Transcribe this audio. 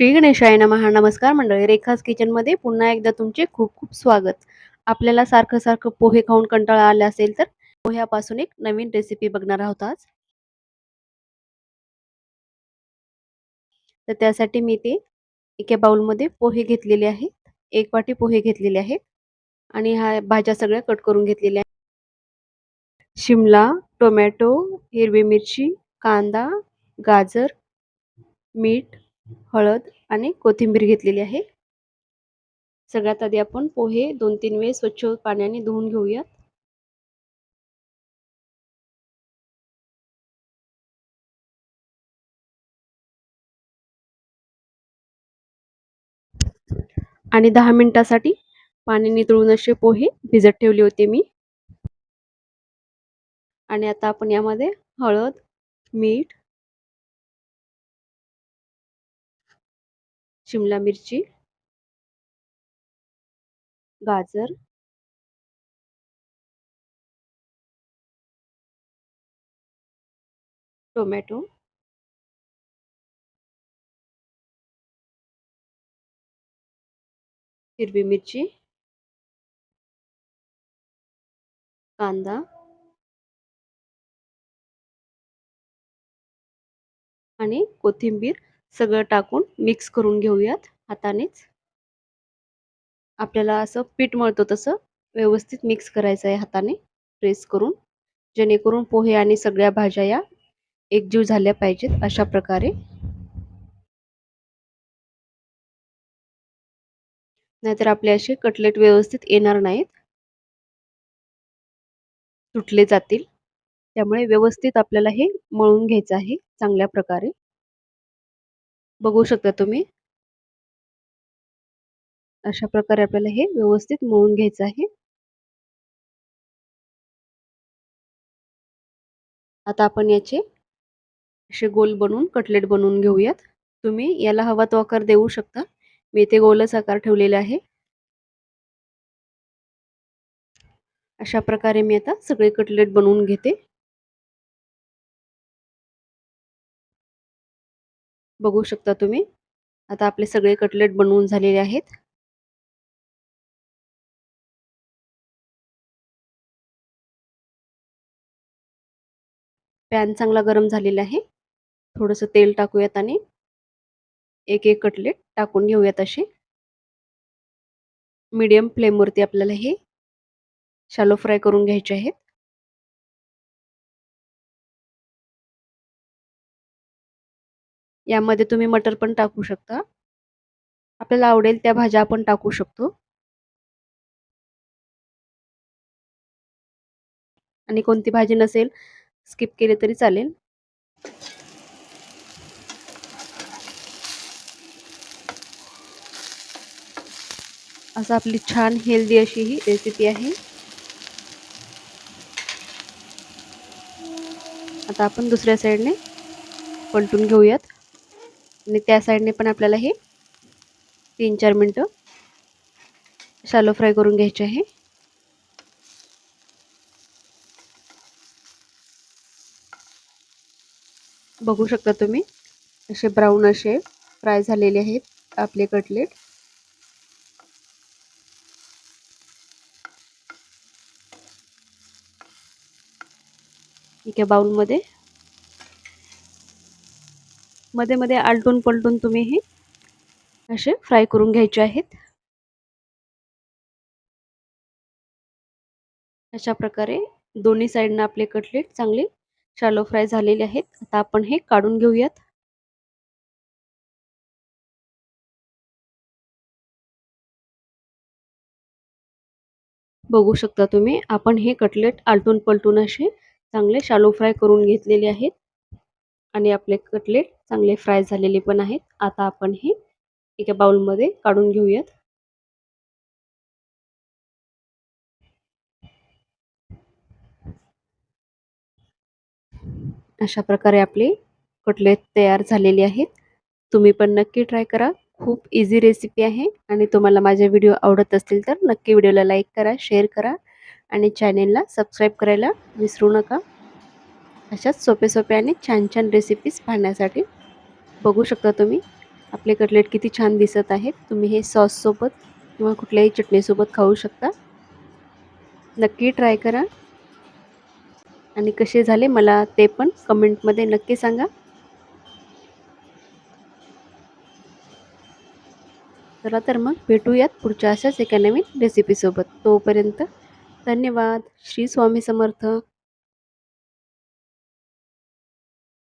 श्री गणेशाय नमः. नमस्कार मंडळी रेखाज किचनमध्ये पुन्हा एकदा तुमचे खूप खूप स्वागत. आपल्याला सारखं सारखं पोहे खाऊन कंटाळा आला असेल तर पोह्यापासून एक नवीन रेसिपी बघणार आहोत आज. तर त्यासाठी मी ते एका बाउलमध्ये पोहे घेतलेले आहेत. एक वाटी पोहे घेतलेले आहेत. आणि ह्या भाज्या सगळ्या कट करून घेतलेल्या आहेत. शिमला टोमॅटो हिरवी मिरची कांदा गाजर मीठ हळद आणि कोथिंबीर घेतलेली आहे. सगळ्यात आधी आपण पोहे दोन तीन वेळ स्वच्छ पाण्याने धुवून घेऊयात. आणि दहा मिनिटासाठी पाणी नितळून असे पोहे भिजत ठेवले होते मी. आणि आता आपण यामध्ये हळद मीठ शिमला मिरची गाजर टोमॅटो हिरवी मिरची कांदा आणि कोथिंबीर सगळं टाकून मिक्स करून घेऊयात हातानेच. आपल्याला असं पीठ मळतो तसं व्यवस्थित मिक्स करायचं आहे हाताने प्रेस करून. जेणेकरून पोहे आणि सगळ्या भाज्या या एकजीव झाल्या पाहिजेत अशा प्रकारे. नाहीतर आपले असे कटलेट व्यवस्थित येणार नाहीत. तुटले जातील. त्यामुळे व्यवस्थित आपल्याला हे मळून घ्यायचं आहे चांगल्या प्रकारे. बघू शकता तुम्ही. अशा प्रकारे आपल्याला हे व्यवस्थित मळून घ्यायचं आहे. आता आपण याचे असे गोल बनवून कटलेट बनवून घेऊयात. तुम्ही याला हवा तो आकार देऊ शकता. मी इथे गोलच आकार ठेवलेला आहे. अशा प्रकारे मी आता सगळे कटलेट बनवून घेते. बघू शकता तुम्ही. आता आपले सगळे कटलेट बनवून झालेले आहेत. पॅन चांगला गरम झालेला आहे. थोडंसं तेल टाकूयात आणि एक एक कटलेट टाकून घेऊयात असे. मीडियम फ्लेमवरती आपल्याला हे शालो फ्राय करून घ्यायचे आहेत. यामध्ये तुम्ही मटर पण टाकू शकता. आपल्याला आवडेल त्या भाज्या आपण टाकू शकतो. आणि कोणती भाजी नसेल स्किप केले तरी चालेल. असं आपली छान हेल्दी अशी ही रेसिपी आहे. आता आपण दुसऱ्या साईडने पलटून घेऊयात. आणि त्या साईडने पण आपल्याला हे तीन चार मिनटं शालो फ्राय करून घ्यायचे आहे. बघू शकता तुम्ही असे ब्राऊन असे फ्राय झालेले आहेत आपले कटलेट. एका बाउलमध्ये मध्ये मध्ये आलटून पलटून तुम्ही हे असे फ्राय करून घ्यायचे आहेत. अशा प्रकारे दोन्ही साईडनं आपले कटलेट चांगले शालो फ्राय झालेले आहेत. आता आपण हे काढून घेऊयात. बघू शकता तुम्ही आपण हे कटलेट आलटून पलटून असे चांगले शालो फ्राय करून घेतलेले आहेत. आणि आपले कटलेट चांगले फ्राय झालेले पण आहेत. आता आपण हे एका बाउलमध्ये काढून घेऊयात. अशा प्रकारे आपले कटलेट तयार झालेले आहेत. तुम्ही पण नक्की ट्राय करा. खूप इझी रेसिपी आहे आणि तुम्हाला माझे व्हिडिओ आवडत असतील तर नक्की व्हिडिओला लाईक करा शेअर करा आणि चॅनेलला सबस्क्राईब करायला विसरू नका. अशाच सोपे सोपे आणि छान छान रेसिपीज पाहण्यासाठी बघू शकता तुम्ही. आपले कटलेट किती छान दिसत आहेत. तुम्ही हे सॉससोबत किंवा कुठल्याही चटणीसोबत खाऊ शकता. नक्की ट्राय करा. आणि कसे झाले मला ते पण कमेंटमध्ये नक्की सांगा. चला तर मग भेटूयात पुढच्या अशाच एका नवीन रेसिपीसोबत तोपर्यंत धन्यवाद. श्री स्वामी समर्थ.